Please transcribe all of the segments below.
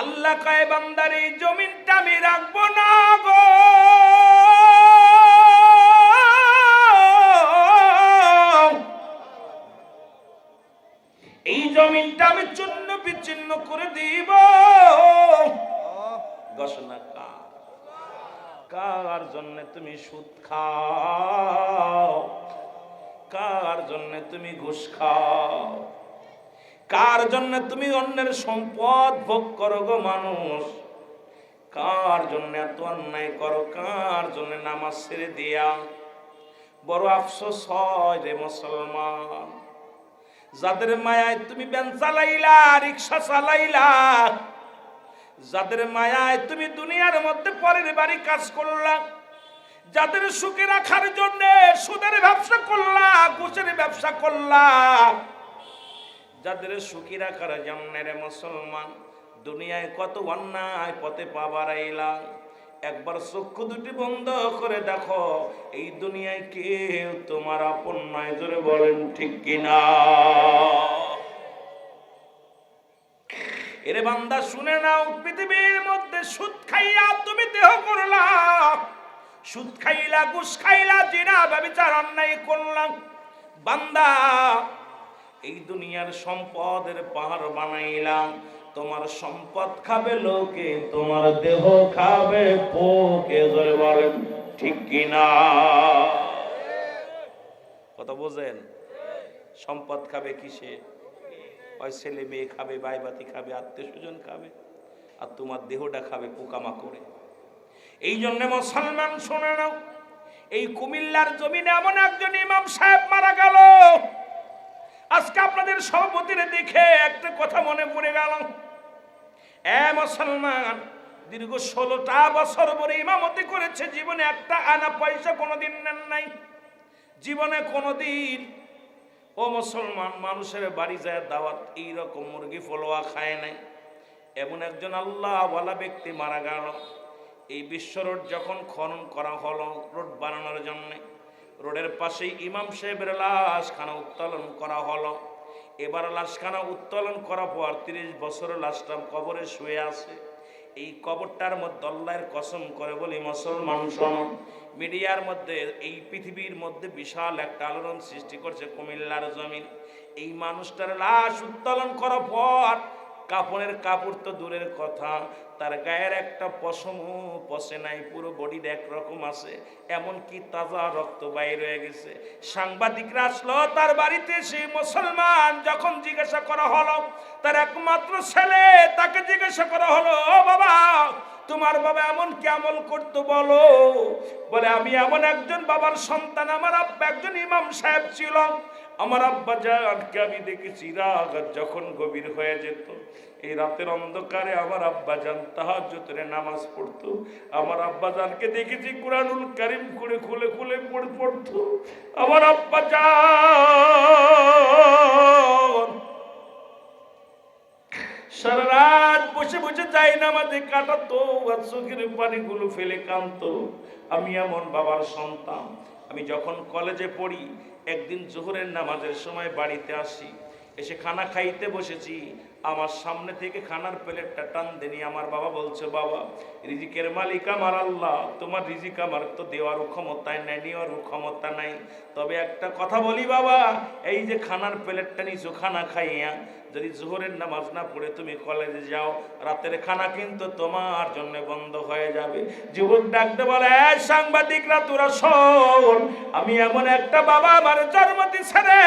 আল্লাহ কয়, বান্দার, এই জমিনটা আমি রাখব না গো। এই জমিনটা আমি চূর্ণ বিচ্ছিন্ন করে দিব। ঘোষণা কার? কার জন্য তুমি সুদ খাও? কার জন্য তুমি ঘুষ খাও? কার জন্য তুমি অন্যের সম্পদ ভোগ করো গো মানুষ? কার জন্য এত অন্যায় করো? কার জন্য নামাজ ছেড়ে দিয়া? বড় আফসোস হয় রে মুসলমান। যাদের মায়ায় তুমি ব্যান চালাইলা, রিক্সা চালাইলা, যাদের মায়ায় তুমি দুনিয়ার মধ্যে পরের বাড়ি কাজ করলা, যাদের সুখে রাখার জন্য সুদের ব্যবসা করলা, ঘুষের ব্যবসা করলা যাদের সুখী রাখার জন্য রে মুসলমান, দুনিয়ায় কত অন্যায় পথে পাবার আইলা একবার চক্ষু দুটি বন্ধ করে দেখো, এই দুনিয়ায় কেউ তোমার আপন নয়, জোরে বলেন ঠিক কিনা? এরে বান্দা, শুনে নাও, পৃথিবীর মধ্যে সুদ খাইয়া তুমি দেহ করলা। সুদ খাইলা, ঘুষ খাইলা, জিনা, ব্যবচার, অন্যায় করলাম। বান্দা এই দুনিয়ার সম্পদের পাহাড় বানাইলাম। তোমার সম্পদ খাবে লোকে, তোমার দেহ খাবে পোকে ধরে বলেন, ঠিক কিনা? কথা বোঝেন? সম্পদ খাবে কিসে? ওই ছেলে মেয়ে খাবে বাইবাতি খাবে, আত্মীয় স্বজন খাবে, আর তোমার দেহটা খাবে পোকামাকড়ে। এই জন্য মুসলমান, শোনে নাও, এই কুমিল্লার জমিনে এমন একজন ইমাম সাহেব মারা গেল। আজকে আপনাদের সভাপতির দেখে একটা কথা মনে পড়ে গেল। এ মুসলমান, দীর্ঘ ষোলোটা বছর পরে ইমামতি করেছে, জীবনে একটা আনা পয়সা কোনোদিন নেন নাই। জীবনে কোনোদিন, ও মুসলমান, মানুষের বাড়ি যায় দাওয়াত, এইরকম মুরগি ফলোয়া খায় নাই। এমন একজন আল্লাহ বলা ব্যক্তি মারা গেল। এই বিশ্ব রোড যখন খনন করা হলো, রোড বানানোর জন্য। রোডের পাশেই ইমাম সাহেবের লাশখানা উত্তোলন করা হলো। এবার লাশখানা উত্তোলন করার পর তিরিশ বছর লাশটা কবরে শুয়ে আছে। এই কবরটার মধ্যে আল্লাহর কসম করে বলি, মুসলমান শোনো মিডিয়ার মধ্যে, এই পৃথিবীর মধ্যে বিশাল একটা আলোড়ন সৃষ্টি করছে কুমিল্লার জমিন। এই মানুষটার লাশ উত্তোলন করার পর কাপড়ের কাপড় তো দূরের কথা। তার গায়ের একটা পশমও পশে নাই, পুরো বডির একরকম আছে। এমনকি তাজা রক্ত বাইর হয়ে গেছে। সাংবাদিকরা আসলো, তার বাড়িতে সেই মুসলমান যখন জিজ্ঞাসা করা হলো, তার একমাত্র ছেলে তাকে জিজ্ঞাসা করা হলো, ও বাবা, তোমার বাবা এমন কি আমল করতো বলো? বলে, আমি এমন একজন বাবার সন্তান, আমার আব্বা একজন ইমাম সাহেব ছিল। আমার আব্বা জানকে আমি দেখেছি রাগ যখন গভীর হয়ে যেত, এই রাতের অন্ধকারে আমার আব্বা জান তাহাজ্জুদের নামাজ পড়তো। আমার আব্বা জানকে দেখেছি কুরআনুল কারীম খুলে খুলে খুলে পড়ে পড়তো। আমার আব্বা জান সারা রাত বসে বসে যাই না আমাদের কাটাতো আর চোখের পানিগুলো ফেলে কানতো। আমি এমন বাবার সন্তান। আমি যখন কলেজে পড়ি একদিন জোহরের নামাজের সময় বাড়িতে আসি এসে খানা খাইতে বসেছি আমার সামনে থেকে খানার প্লেটটা টান দেনি আমার বাবা বলছে, বাবা, রিজিকের মালিক আমার আল্লাহ। তোমার রিজিক আমার তো দেওয়ারও ক্ষমতায় নাই নেওয়ারও ক্ষমতা নাই। তবে একটা কথা বলি বাবা, এই যে খানার প্লেটটা নিছো, খানা খাইয়া যদি জোহরের নামাজ না পড়ে তুমি কলেজে যাও, রাতের খানা কিন্তু তোমার জন্য বন্ধ হয়ে যাবে। যুবক ডাকতে বলে "এই সাংবাদিকরা, তোরা শোন, আমি এমন একটা বাবা, আমার জন্ম দিছে রে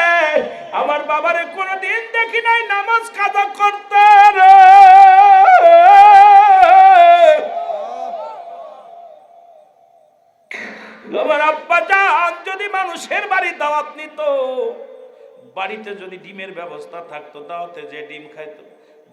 আমার বাবারে কোনোদিন দেখি নাই, নামাজ কাজা করতে রে। আমার আব্বা যান, যদি মানুষের বাড়ি দাওয়াত নিত, বাড়িতে যদি ডিমের ব্যবস্থা থাকতো, দাওয়াতে যে ডিম খাইতো,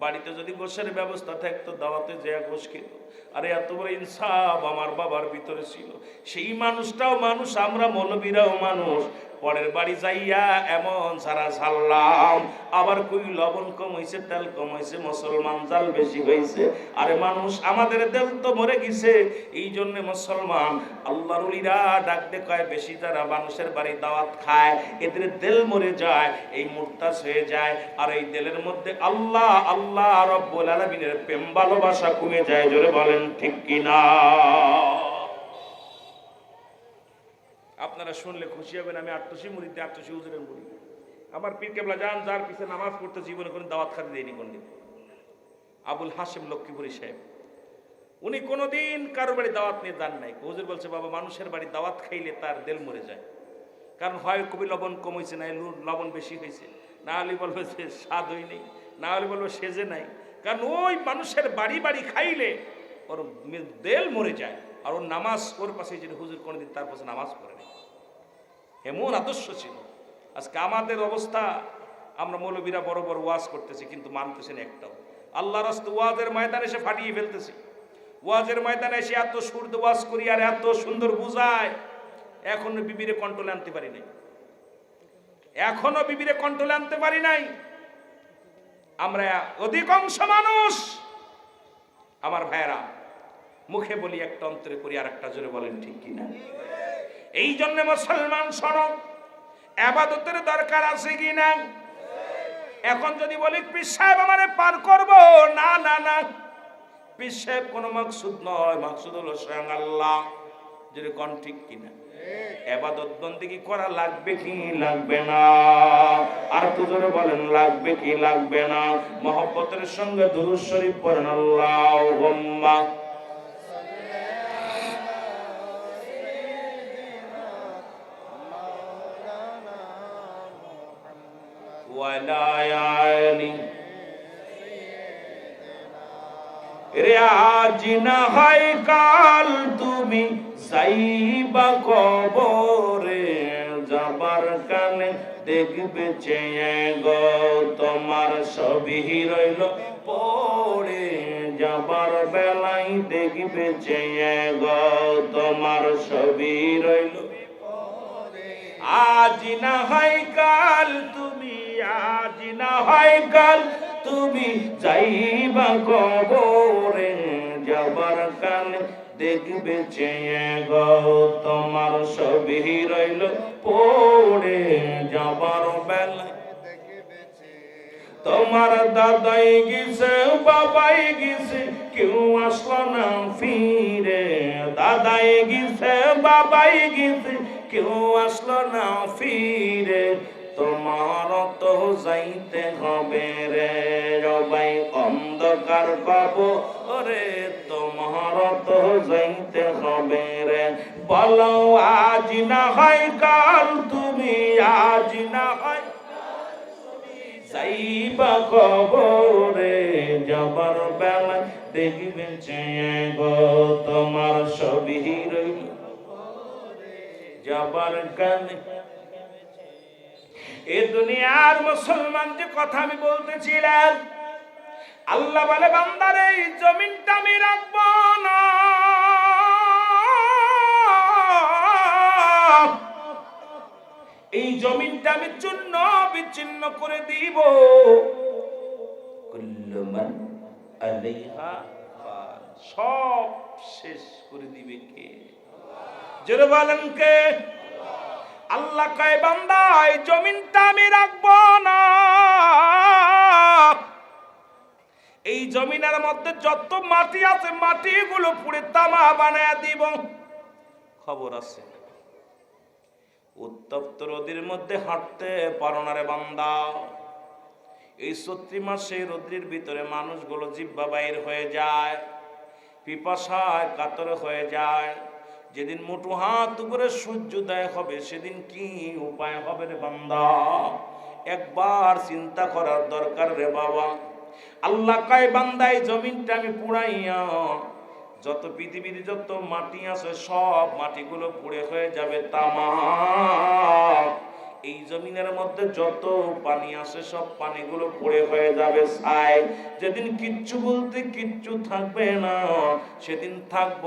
বাড়িতে যদি গোশের ব্যবস্থা থাকতো, দাওয়াতে যে গোশ খেত। আরে এত বড় ইনসাফ আমার বাবার ভিতরে ছিল। সেই মানুষটাও মানুষ, আমরা মৌলবীরাও মানুষ। পরের বাড়ি যাইয়া এমন সারা সারলাম আবার কই, লবণ কম হয়েছে তেল কম হয়েছে মুসলমান জাল বেশি হয়েছে আরে মানুষ, আমাদের তেল তো মরে গেছে। এই জন্য মুসলমান, আল্লাহর উলিরা ডাকতে কয় বেশি তারা মানুষের বাড়ি দাওয়াত খায়, এদের তেল মরে যায়, এই মুরতাস হয়ে যায়। আর এই তেলের মধ্যে আল্লাহ আল্লাহ রব্বুল আলামিনের প্রেম ভালোবাসা কমে যায়, জোরে বলেন ঠিক কিনা? আপনারা শুনলে খুশি হবেন, আমি আটশি মুড়িতে আটশি হুজুরের মুড়ি আমার পীর কেবলা যান, যার পিছে নামাজ পড়তে জীবনে কোনো দাওয়াত খাতে দেয়নি কোনদিন। আবুল হাসিম লক্ষ্মীপুরী সাহেব। উনি কোনোদিন কারও বাড়ি দাওয়াত নিয়ে যান নাই। হুজুর বলছে, বাবা, মানুষের বাড়ি দাওয়াত খাইলে তার দেল মরে যায়। কারণ হয়, কবি লবণ কম হয়েছে না লবণ বেশি হয়েছে না হলে বলবে যে স্বাদ হই নেই, না হলে বলবে সেজে নাই। কারণ ওই মানুষের বাড়ি বাড়ি খাইলে ওর দেল মরে যায়। আর ওর নামাজ ওর পাশে যদি হুজুর কোনোদিন তার পাশে নামাজ পড়ে নেই। এমন আদর্শ ছিল। আজকে আমাদের অবস্থা, আমরা মৌলবীরা বড় বড় ওয়াজ করতেছি, কিন্তু মানতেছি না একটাও। আল্লাহ রাস্ত ওয়াজের ময়দানে এসে ফাটিয়ে ফেলতেছি। ওয়াজের ময়দানে এসে এত সুর ওয়াজ করি আর এত সুন্দর বুঝায়, এখনও বিবিরে কন্ট্রোলে আনতে পারি নাই। এখনও বিবিরে কন্ট্রোলে আনতে পারি নাই। আমরা অধিকাংশ মানুষ, আমার ভাইয়েরা, মুখে বলি একটা অন্তরে করি আর একটা জোরে বলেন ঠিক কিনা? এই জন্য মুসলমান সড়ক আবাদতের দরকার আছে কি না? এখন যদি বলি, পীর সাহেব আমারে পার করব, না না না। পীর সাহেব কোনো মাকসুদ নয়, মাকসুদ হলো স্বয়ং আল্লাহ। যদি কোন ঠিক কিনা? এবাদত বন্দিগি করা লাগবে কি লাগবে না? আর তো জোরে বলেন, লাগবে কি লাগবে না? মহব্বতের সঙ্গে দুরুদ শরীফ পড়েন, আল্লাহুম্মা। না হয় কাল তুমি সাইবা কবরে যাবার কানে দেখবে চেয়ে গো তোমার সবই রইল পড়ে। যাবার বেলায় দেখবে চেয়ে গো তোমার সবই রইল আজ না হয় কাল তুমি, আজ না হয় কাল তুমি যাইবা কবরে যাবার কাল দেখবে চেয়ে তোমার সবই রইল পড়ে যাবার বেলায়। তোমার দাদাই গেছে বাবাই গেছে কেউ আসলো না ফিরে। দাদাই গেছে বাবাই গেছে কেউ আসলো না ফিরে। তোমার তো যাইতে হবে রে, রবাই অন্ধকার পাব। রে তোমার তো যাইতে হবে রে। বলো, আজ না হয় কাল, তুমি আজ না হয় যাইবা কবরে, যাবার বেলা দেখবে চেয়ে গো তোমার সবই রইল। যাবার কানে এ দুনিয়ার মুসলমান যে কথা আমি বলতেছিলাম, আল্লাহ বলে, বান্দার, এই জমিনটা আমি রাখব না। এই জমিনটা আমি চূর্ণ বিচ্ছিন্ন করে দিব। কুল্লুমান আলাইহা সব শেষ করে দিবে কে? জোরে বলেন আল্লাহ কয়, বান্দা জমিনটা আমি রাখব না। এই জমিনের মধ্যে যত মাটি আছে, মাটিগুলো পুড়ে তামা বানায় দিব। খবর আছে। উত্তপ্ত রোদের মধ্যে হাঁটতে পারো না রে বান্দা। এই সত্রি মাসে রোদ্রের ভিতরে মানুষগুলো জিব্বা বাইর হয়ে যায়, পিপাসায় কাতর হয়ে যায়। যেদিন মোটু হাত উপরে সূর্যোদয় হবে, সেদিন কি উপায় হবে রে বান্দা? একবার চিন্তা করার দরকার রে বাবা। আল্লাহ কায় বান্দায় জমিনটা আমি পুড়াইয়া, যত পৃথিবীর যত মাটি আছে, সব মাটিগুলো পুড়ে হয়ে যাবে তামা এই জমিনের মধ্যে যত পানি আছে সব পানিগুলো পড়ে হয়ে যাবে ছাই। যেদিন কিচ্ছু বলতে কিচ্ছু থাকবে না সেদিন থাকব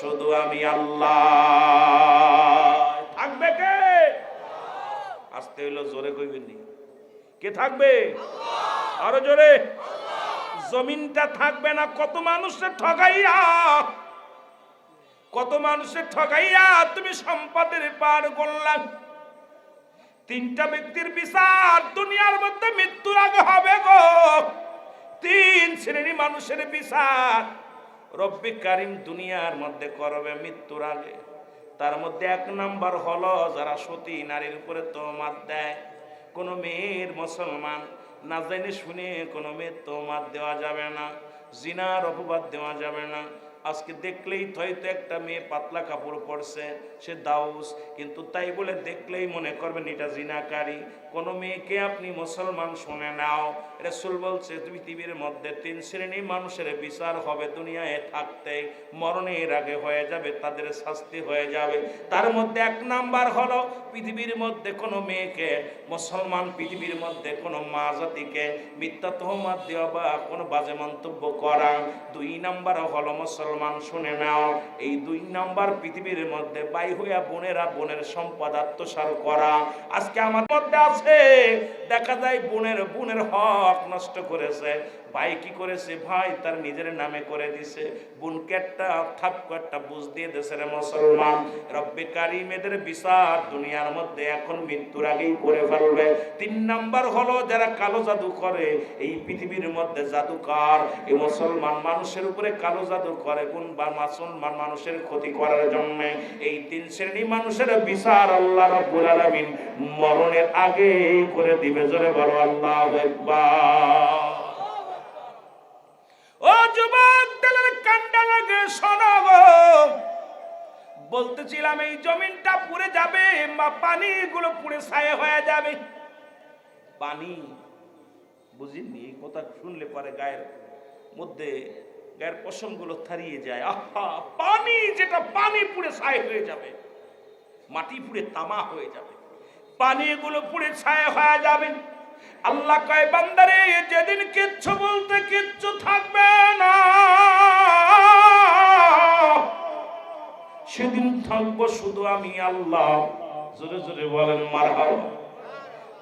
শুধু আমি আল্লাহ। থাকবে কে? আসতে হইল জোরে কইবেন কে থাকবে? আরও জোরে। জমিনটা থাকবে না কত মানুষের ঠগাইয়া। কত মানুষের ঠগাইয়া তুমি সম্পদের পার করলাম তিনটা ব্যক্তির বিচার, দুনিয়ার মধ্যে মৃত্যুর আগে হবে গো। তিন শ্রেণি মানুষের বিচার। রব্বি কারিম দুনিয়ার মধ্যে করবে মৃত্যুর আগে। তার মধ্যে এক নাম্বার হলো, যারা সতী নারীর উপরে তোমাত দেয়, কোনো মেয়ের মুসলমান না জেনে শুনে কোনো মেয়ের তোমাত দেওয়া যাবে না, জিনার অপবাদ দেওয়া যাবে না আজকে দেখলেই হয়তো একটা মেয়ে পাতলা কাপড় পরছে, সে দাউস। কিন্তু তাই বলে দেখলেই মনে করবেন এটা জিনাকারী। কোনো মেয়েকে আপনি মুসলমান শুনে নাও। রসুল বলছে পৃথিবীর মধ্যে তিন শ্রেণির মানুষের বিচার হবে, দুনিয়ায় থাকতে মরণের আগে হয়ে যাবে, তাদের শাস্তি হয়ে যাবে। তার মধ্যে এক নাম্বার হলো, পৃথিবীর মধ্যে কোনো মেয়েকে, মুসলমান পৃথিবীর মধ্যে কোনো মা জাতিকে মিথ্যা তহমাত দেওয়া বা কোনো বাজে মন্তব্য করা। দুই নাম্বার হলো, মুসলমান শুনে নাও। এই দুই নাম্বার পৃথিবীর মধ্যে বাই হইয়া বোনেরা বোনের সম্পদ আত্মসার করা। আজকে আমার মধ্যে আছে। দেখা যায় বোনের বোনের হক নষ্ট করেছে। ভাই কি করেছে? ভাই তার নিজের নামে করে দিছে। বোনকে একটা থাপ্প একটা বুঝ দিয়ে দেশে রে মুসলমান। রব্বে কারিমেদের বিচার দুনিয়ার মধ্যে এখন মৃত্যুর আগেই করে ফেলবে। তিন নাম্বার হলো, যারা কালো জাদু করে, এই পৃথিবীর মধ্যে জাদুকার। এই মুসলমান মানুষের উপরে কালো জাদু করে কোন বা মুসলমান মানুষের ক্ষতি করার জন্য। এই তিন শ্রেণি মানুষের বিচার আল্লাহ রাব্বুল আলামিন মরণের আগে করে দিবে। জোরে বলো, আল্লাহু আকবার ও যুবক দলের কান্ডা লাগে শোনো গো। বলতেছিলাম, এই জমিনটা পুড়ে যাবে, বা পানিগুলো পুড়ে ছায়া হয়ে যাবে। পানি? বুঝিনি, এই কথা শুনলে পরে গায়ের মধ্যে, গায়ের পশমগুলো থারিয়ে যায়। আহা, পানি যেটা, পানি পুড়ে ছাই হয়ে যাবে। মাটি পুড়ে তামা হয়ে যাবে। পানি এগুলো পুড়ে ছায়া হয়ে যাবে। আল্লাহ কয়, বান্দারে, যেদিন কিচ্ছু বলতে কিচ্ছু থাকবে না। সেদিন থাকব শুধু আমি আল্লাহ। জোরে জোরে বলেন, মারহাবা।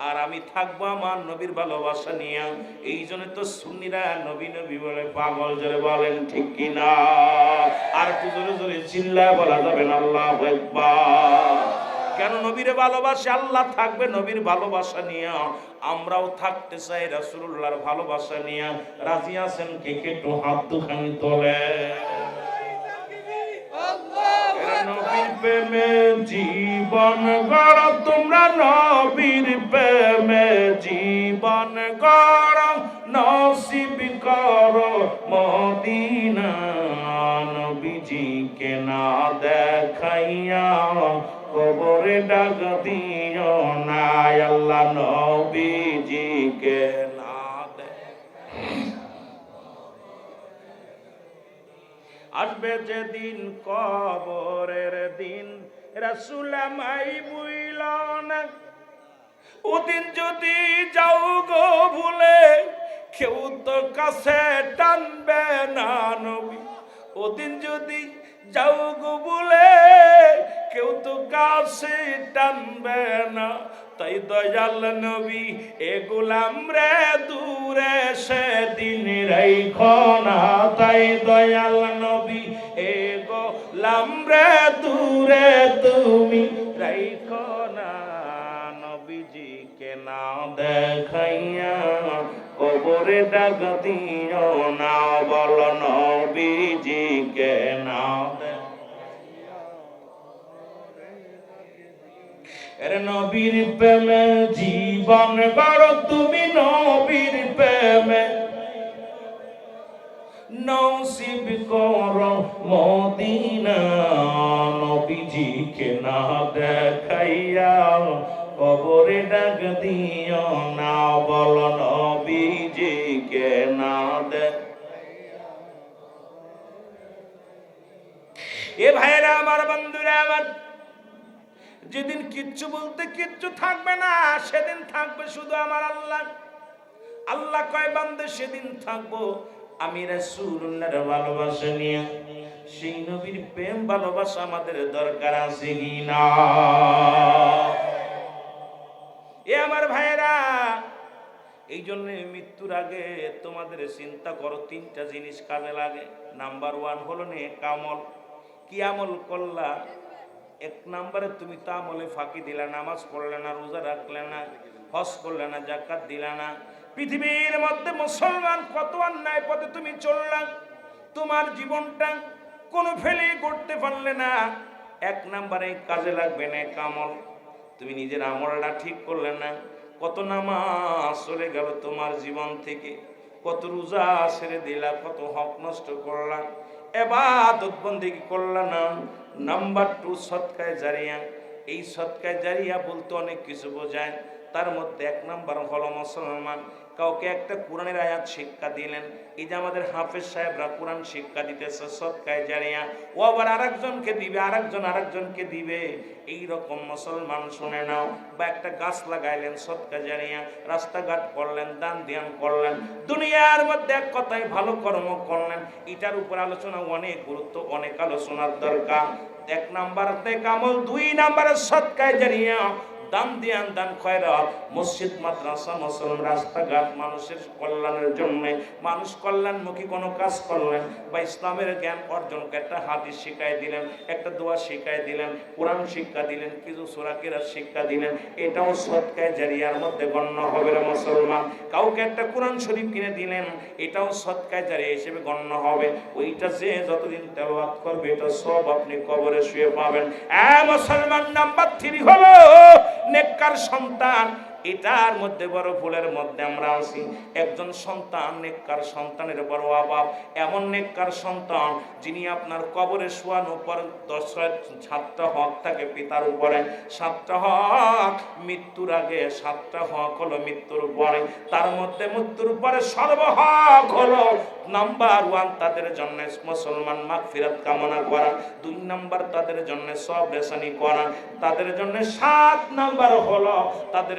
আর আমি থাকব আমার নবীর ভালোবাসা নিয়ে। এই জন্য তো সুন্নিরা নবী নবী বলে পাগল, জোরে বলেন, ঠিক কিনা আর একটু জোরে জোরে চিল্লায় বলা যাবে না, আল্লাহ কেন নবীরে ভালোবাসে? আল্লাহ থাকবে নবীর ভালোবাসা নিয়ে। আমরাও থাকতে চাই রাসূলুল্লাহর ভালোবাসা নিয়ে। রাজি আছেন কে কে? একটু হাত দুখানি তোলে নবীর প্রেমে জীবন গড়, তোমরা নবীর প্রেমে জীবন গড়, নসিব কর মদিনা, নবীজিকে না দেখাইয়া কবরে ডাক দিও না, আল্লাহ নবীজিকে আসবে যেদিন কবরের দিন। রাসুলামাই বুইল না, ওদিন যদি যাও গো ভুলে, কেউ তো কাছে টানবে না নবী। ওদিন যদি যাও গো ভুলে, কেউ তো কাছে টানবে না। তাই দয়াল নবী, এ গোলাম রে দূরে সেদিন রাইখো না। তাই দয়াল নবী, এ গোলাম রে দূরে তুমি রাইখো না। নবীজিকে না দেখাইয়া কবরে ডাক দিও না, বল নবীজিকে না এর নবীর প্রেমে জীবন গড়, তুমি নবীর প্রেমে। নসিব কর মদিনা, নবীজিকে না দেখাইয়া কবরে ডাক দিও না, বল নবীজিকে না দেখ এ ভাইরা, আমার বন্ধুরা, আমার যেদিন কিচ্ছু বলতে কিচ্ছু থাকবে না, সেদিন থাকবে শুধু আমার আল্লাহ। আল্লাহ কয়, বান্দে, সেদিন থাকব আমি রাসূলুল্লাহর ভালোবাসা নিয়ে। সেই নবীর প্রেম, ভালোবাসা আমাদের দরকার আছে কি না? এ আমার ভাইয়েরা, এই জন্য মৃত্যুর আগে তোমাদের চিন্তা করো, তিনটা জিনিস কাজে লাগে। নাম্বার ওয়ান হলো নে কামল কি আমল করলা? এক নাম্বারে তুমি তো আমলে ফাঁকি দিলা নামাজ পড়লে না, রোজা রাখলে না, হজ করলে না জাকাত দিলা না। পৃথিবীর মধ্যে মুসলমান কত অন্যায় পথে তুমি চললা, তোমার জীবনটা কোনো ফেলে করতে পারলে না। এক নাম্বারে কাজে লাগবে না কামল তুমি নিজের আমলটা ঠিক করলে না, কত নামাজ চলে গেল তোমার জীবন থেকে, কত রোজা ছেড়ে দিলা, কত হক নষ্ট করলা। এবাদত বন্দিগি করলা না নাম্বার টু সৎকায় জারিয়া। এই সৎকায় জারিয়া বলতে অনেক কিছু বোঝায়। তার মধ্যে এক নাম্বার হলো মুসলমান। কাউকে একটা কোরআনের আয়াত শিক্ষা দিলেন। এই যে আমাদের হাফেজ সাহেবরা কোরআন শিক্ষা দিতেছে, সৎকায় জারিয়া ও আবার আরেকজনকে দিবে, আরেকজন আরেকজনকে দিবে। এই রকম মুসলমান শুনে নাও, বা একটা গাছ লাগাইলেন সৎকা জারিয়া রাস্তাঘাট করলেন, দান ধ্যান করলেন, দুনিয়ার মধ্যে এক কথায় ভালো কর্ম করলেন। এটার উপর আলোচনা অনেক গুরুত্ব, অনেক আলোচনার দরকার। এক নাম্বার কামল, দুই নাম্বারে সৎকায় জারিয়া দান দিয়ান দান খয়রাত, মসজিদ, মাদ্রাসা মুসলমান রাস্তাঘাট, মানুষের কল্যাণের জন্য, মানুষ কল্যাণমুখী কোনো কাজ করলেন। বা ইসলামের জ্ঞান অর্জনকে একটা হাদিস শিখাই দিলেন, একটা দোয়া শিখাই দিলেন, কোরআন শিক্ষা দিলেন, কিছু সোরাকেরা শিক্ষা দিলেন, এটাও সৎকায় জারিয়ার মধ্যে গণ্য হবে রে মুসলমান। কাউকে একটা কোরআন শরীফ কিনে দিলেন, এটাও সৎকায় জারিয়া হিসেবে গণ্য হবে। ওইটা যে যতদিন তেলাওয়াত করবে, এটা সব আপনি কবরে শুয়ে পাবেন। এ মুসলমান, নাম্বার থ্রি হলো নেককার সন্তান এটার মধ্যে বড় ফুলের মধ্যে আমরা আছি। একজন সন্তান, নেককার সন্তানের বড় অভাব। এমন নেককার সন্তান যিনি আপনার কবরে শোয়ানোর পর দশ সাতটা হক থাকে পিতার উপরে। সাতটা হক মৃত্যুর আগে, সাতটা হক হলো মৃত্যুর পরে। তার মধ্যে মৃত্যুর পরে সর্বহক হলো নাম্বার ওয়ান তাদের জন্য মুসলমান মাগ ফিরাত কামনা করা। দুই নাম্বার তাদের জন্য সব রেশানি করা। তাদের জন্য সাত নাম্বার হলো তাদের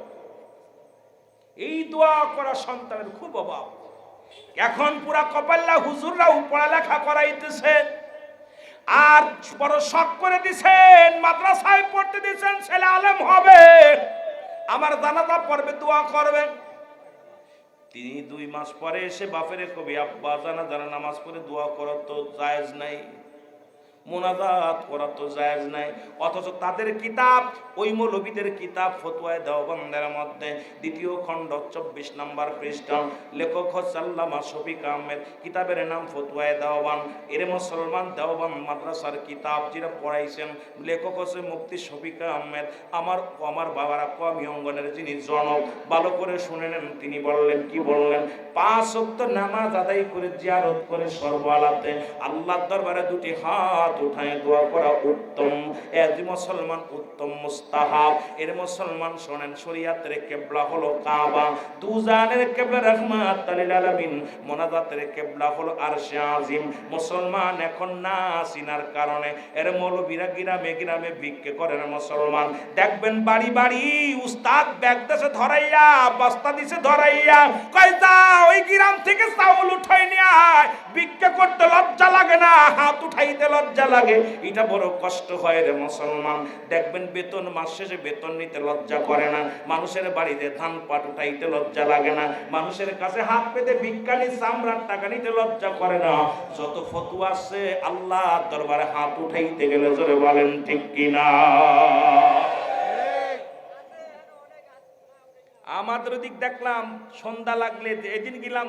এই দোয়া করা সন্তানের খুব অভাব। এখন পুরা কপাল্লা হুজুররাও পড়ালেখা করাইতেছে। আর বড় শখ করে দিছেন, মাদ্রাসায় পড়তে দিছেন, ছেলে আলেম হবে। আমার জানাজা পড়বে, দোয়া করবে। তিনি দুই মাস পরে এসে বাপের কবি, আব্বা, জানা জানা, নামাজ পড়ে দোয়া করা তো জায়েজ নাই। মোনাজাত করা তো জায়েজ নাই। অথচ তাদের কিতাব, ওই মৌলবীদের কিতাব ফতুয়ায় দেওবন্দের মধ্যে। দ্বিতীয় খণ্ড, চব্বিশ নম্বর পৃষ্ঠা। লেখক হচ্ছে আল্লামা শফিক আহমেদ কিতাবের নাম ফতুয়ায় দেওবান এর মুসলমান দেওবান মাদ্রাসার কিতাব যেটা পড়াইছেন, লেখক হচ্ছে মুফতি শফিক আহমেদ। আমার আমার বাবারা কমি অঙ্গনের যিনি জনক, ভালো করে শুনে নেন, তিনি বললেন, কি বললেন? পাঁচ অক্ত নামাজ আদায় করে জিয়ারত করে সর্বালাতে আল্লাহর দরবারে দুটি হাত উঠায় দোয়া করা উত্তম। এজ মুসলমান উত্তম মুস্তাহাব। এর মুসলমান শোনেন, শরিয়াতের কেবলা হলো কাবা। দুজানের কেবলা রহমাত লিল আলামিন, মোনাজাতের কেবলা হলো আরশে আজিম। মুসলমান এখন না চিনার কারণে এর মৌলবীরা গ্রামে গ্রামে ভিক্ষে করেন মুসলমান। দেখবেন বাড়ি বাড়ি উস্তাদ ব্যাগ দেশে ধরাইয়া, বস্তা দিছে ধরাইয়া, কয় যা ওই গ্রাম থেকে চাউল উঠাই নিয়ে ভিক্ষে করতে লজ্জা লাগে না, হাত উঠাইতে লজ্জা লাগে। এটা বড় কষ্ট হয় রে মুসলমান। দেখবেন বেতন মাস শেষে বেতন নিতে লজ্জা করে না। মানুষের বাড়িতে ধান পাট উঠাইতে লজ্জা লাগে না। মানুষের কাছে হাত পেতে বিজ্ঞানী চামড়ার টাকা নিতে লজ্জা করে না। যত ফতুয়া আছে আল্লাহ দরবারে হাত উঠাইতে গেলে জোরে বলেন, ঠিক কিনা আমাদের দিক দেখলাম, সন্ধ্যা লাগলে এদিন গেলাম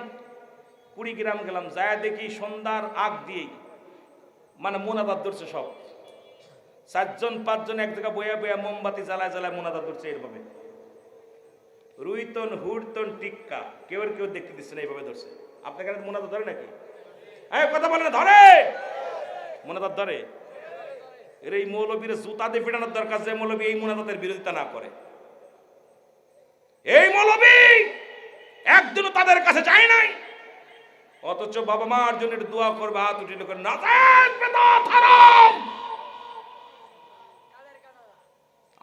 কুড়ি গ্রাম গেলাম। যায় দেখি সন্ধ্যার আগ দিয়েই। মানে মোনাদার ধরছে সব। চারজন, পাঁচজন এক জায়গায় বয়া বয়া মোমবাতি জ্বালায় জ্বালায় মোনাদার ধরছে এইভাবে। রুইতন হুড়তন টিক্কা, কেউ কেউ দেখতে দিচ্ছে না, এইভাবে ধরছে। আপনার কাছে ধরে নাকি? হ্যাঁ কথা বলে না, ধরে! মোনাদার ধরে। এর এই মৌলবীর জুতা দিয়ে ফেটানোর দরকার যে মৌলবী এই মোনাদাতের বিরোধিতা না করে। এই মৌলবী! একদিনও তাদের কাছে যায় নাই। অথচ বাবা মার জন্য দোয়া করবে, হাত উঠিয়ে করে না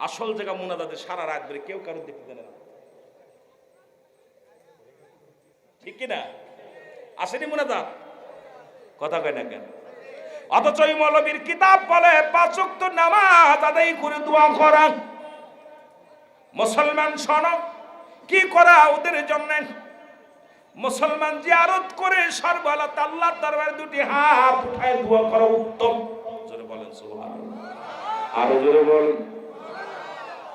আসল জায়গা মোনাদাদের সারা রাত ধরে কেউ কারোর দেখতে না। ঠিক কিনা? আসেনি মোনাদাত কথা কয় না কেন? অথচ ওই মৌলবীর কিতাব বলে পাঁচক তো নামাজ আদায় করে দোয়া করা। মুসলমান শোন, কি করা ওদের জন্য? মুসলমান জিয়ারত করে সর্বালা তাল্লার দরবারে দুটি হাত উঠায় দোয়া করা উত্তম। জোরে বলেন সুবহানাল্লাহ। আরও জোরে বলেন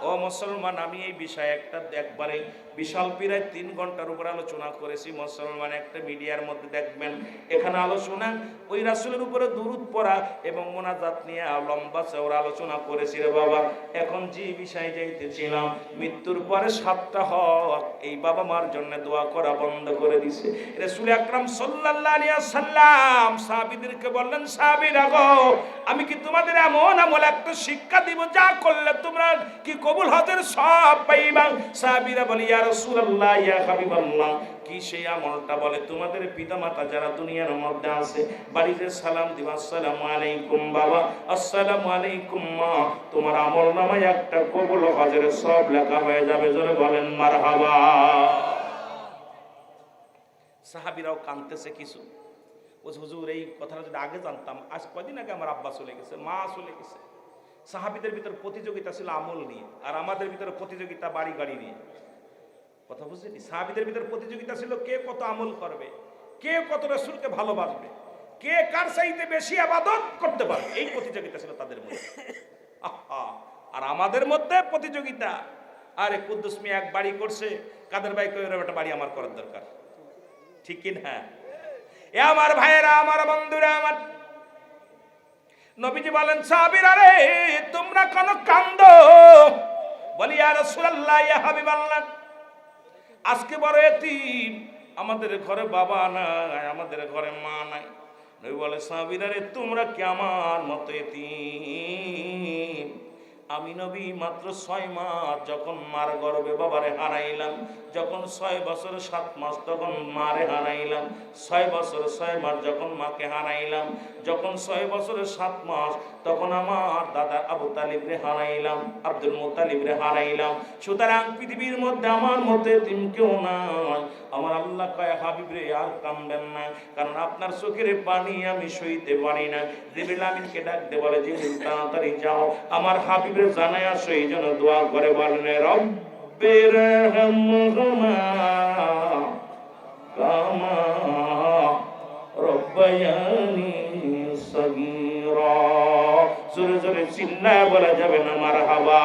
ও মুসলমান আমি এই বিষয়ে একটা একবারে বিশাল প্রায় তিন ঘণ্টার উপর আলোচনা করেছি। মুসলমান একটা মিডিয়ার মধ্যে দেখবেন, এখানে আলোচনা, ওই রাসুলের উপরে দুরুদ পড়া এবং মোনাজাত নিয়ে লম্বা চৌর আলোচনা করেছি রে বাবা। এখন যে বিষয়ে যাইতেছিলাম, মৃত্যুর পরে সাতটা হক এই বাবা মার জন্য দোয়া করা বন্ধ করে দিছে। রসুল আকরাম আলাইহি সাল্লাম সাহাবীদেরকে বললেন, সাহাবীরা গো, আমি কি তোমাদের এমন আমল একটা শিক্ষা দিব যা করলে তোমরা কি কবুল হজের সব পাইবা? সাহাবীরা বলি ইয়া কি সেই আমলটা বলে? তোমাদের যারা দুনিয়ার মধ্যে আছে, বাড়িতে সালাম আলাইকুম বাবা আলাইকুম মা। তোমার আমল একটা সব লেখা হয়ে যাবে, জোরে বলেন, মারহাবা। সাহাবীরাও কাঁদতেছে কিছু। বলছে হুজুর, এই কথাটা যদি আগে জানতাম, আজ কদিন আগে আমার আব্বা চলে গেছে, মা চলে গেছে। সাহাবিদের ভিতর প্রতিযোগিতা ছিল আমল নিয়ে, আর আমাদের ভিতরে প্রতিযোগিতা বাড়ি গাড়ি নিয়ে। কথা বুঝলি সাহাবিদের ভিতরে প্রতিযোগিতা ছিল কে কত আমল করবে, কে কত রসুলকে ভালোবাসবে, কে কার চাইতে বেশি আবাদত করতে পারবে? এই প্রতিযোগিতা ছিল তাদের মধ্যে। আর আমাদের মধ্যে প্রতিযোগিতা। আরে কুদ্দুস মিয়া এক বাড়ি করছে, কাদের ভাই কই একটা বাড়ি আমার করার দরকার। ঠিক কি না এ আমার ভাইয়েরা, আমার বন্ধুরা, আমার নবীজি বলেন, সাহাবীরা রে, তোমরা কোন কান্দ? বলি আর রাসূলুল্লাহ, ইয়া হাবিবাল্লাহ। আজকে বড় এতিম। আমাদের ঘরে বাবা নাই, আমাদের ঘরে মা নাই। নবী বলে সাবিরারে তোমরা কেমন মতো এতিম? আমি নবী মাত্র ছয় মাস যখন মার গর্বে বাবারে হারাইলাম, যখন ছয় বছর সাত মাস তখন মারে হারাইলাম, ছয় বছর ছয় মাস যখন মাকে হারাইলাম, যখন ছয় বছরের সাত মাস তখন আমার দাদা আবু তালিবরে হারাইলাম, আব্দুল মোতালিবরে হারাইলাম। সুতরাং পৃথিবীর মধ্যে আমার মতে তুমি কেউ নাই। আমার আল্লাহ কয় হাবিবরে আর কামবেন না, কারণ আপনার চোখের পানি আমি সইতে পারি না। জিবরিল আমিনকে ডাকতে বলে যে তাড়াতাড়ি যাও। আমার হাবিবরে জানাই আসো, এই জন্য দোয়া করে বলেন রব্বের হামহুমা কামা জোরে জোরে চিল্লায় বলা যাবে না, মারহাবা।